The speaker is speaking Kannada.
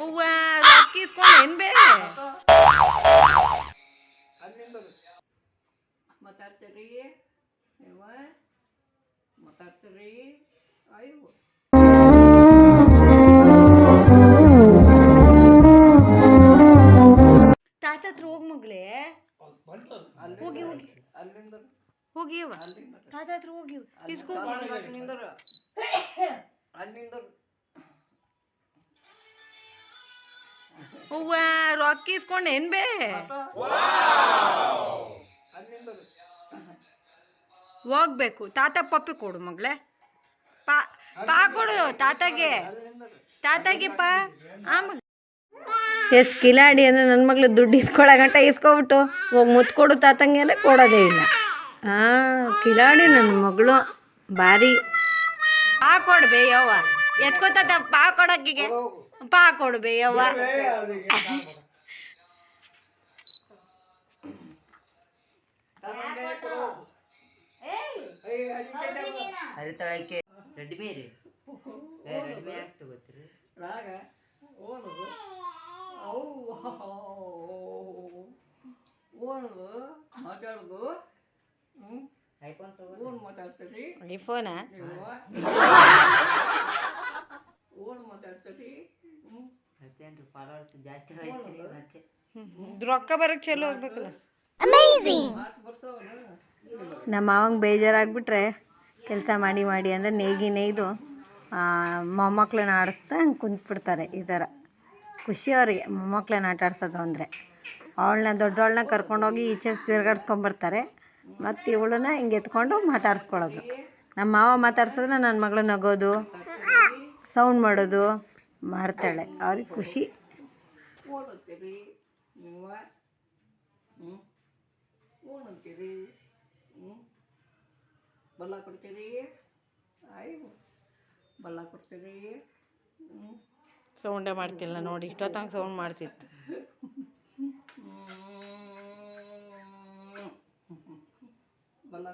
ಹೂವ ರೊಕ್ಕ ಇಸ್ಕೊಂಡು ಏನ್ ಬೇ ಅಲ್ಲಿಂದ ಮಾತಾಡ್ತೀರಿ ನೀವು ಮಾತಾಡ್ತೀರಿ ಅಯ್ಯೋ ತಾತ ಹತ್ರ ಹೋಗ್ ಮಗ್ಳೇ ಹೋಗಿ ಹೋಗಿ ಅಲ್ಲಿಂದ ಹೋಗಿ ಅವ್ವ. ಅಲ್ಲಿಂದ ತಾತ ಹತ್ರ ಹೋಗಿ ಇಸ್ಕೋ ನಿಂದ್ರ ಹೂವ ರೊಕ್ಕ ಇಸ್ಕೊಂಡು ಏನ್ ಬೇ? ಹೋಗ್ಬೇಕು. ತಾತ ಪಪ್ಪಿ ಕೊಡು ಮಗ್ಳೆ. ಪಾ ಪಾ ಕೊಡು ತಾತಗೆ. ತಾತಗೆ ಪಾ. ಆಮೇಲೆ ಎಷ್ಟು ಕಿಲಾಡಿ ಅಂದ್ರೆ ನನ್ನ ಮಗಳು ದುಡ್ಡು ಇಸ್ಕೊಳ್ಳೋ ಗಂಟ ಇಸ್ಕೊಬಿಟ್ಟು ಹೋಗ್ ಮುತ್ತು ಕೊಡು ತಾತಂಗೆ ಅಂದ್ರೆ ಕೊಡೋದೇ ಇಲ್ಲ. ಹಾಂ ಕಿಲಾಡಿ ನನ್ನ ಮಗಳು ಭಾರಿ. ಪಾ ಕೊಡ್ಬೇ ಯವ್ವ. ಎತ್ಕೋತಾತ ಪಾ ಕೊಡಕ್ಕಿಗೆ. પાકોડ બે અવા ಅದು ತಳಕ್ಕೆ ರೆಡ್ಮಿ ರೀ ರೆಡ್ಮಿ ಆಗ್ತು ಗೊತ್ತಿರಿ ರಾಗ ಓನದು ಓನದು ಮಾತಾಡೋದು ಐಫೋನ್ ಓನ್ ಮಾತಾಡ್ತೀರಿ ಐಫೋನಾ ಓನ್ ಮಾತಾಡ್ತೀರಿ ರೊಕ್ಕ ಬರಕ್ಕೆ ಚಲೋ ಬರ್ತಾವಲ್ಲ ನಮ್ಮ ಮಾವಂಗೆ ಬೇಜಾರಾಗ್ಬಿಟ್ರೆ ಕೆಲಸ ಮಾಡಿ ಮಾಡಿ ಅಂದರೆ ನೇಗಿ ನೇಯ್ದು ಮೊಮ್ಮಕ್ಳನ್ನ ಆಡಿಸ್ತಾ ಕುಂತ್ಬಿಡ್ತಾರೆ ಈ ಥರ. ಖುಷಿ ಅವ್ರಿಗೆ ಮೊಮ್ಮಕ್ಳನ್ನ ಆಟ ಆಡ್ಸೋದು ಅಂದರೆ. ಅವಳನ್ನ ದೊಡ್ಡವಳನ್ನ ಕರ್ಕೊಂಡೋಗಿ ಈಚೆ ತಿರ್ಗಾಡ್ಸ್ಕೊಂಬರ್ತಾರೆ. ಮತ್ತು ಇವಳನ್ನ ಹಿಂಗೆ ಎತ್ಕೊಂಡು ಮಾತಾಡಿಸ್ಕೊಳ್ಳೋದು. ನಮ್ಮ ಮಾವ ಮಾತಾಡ್ಸಿದ್ರೆ ನನ್ನ ಮಗಳು ನಗೋದು ಸೌಂಡ್ ಮಾಡೋದು. ಮಾಡ್ತಾಳೆ. ಅವ್ರಿಗೆ ಖುಷಿ. ಬಲ್ಲ ಕೊಡ್ತೀರಿ ಬಲ್ಲ ಕೊಡ್ತೀರಿ ಸೌಂಡೇ ಮಾಡ್ತಿಲ್ಲ ನೋಡಿ ಇಷ್ಟೊತ್ತಂಗೆ ಸೌಂಡ್ ಮಾಡ್ತಿತ್ತು. ಬಲ್ಲ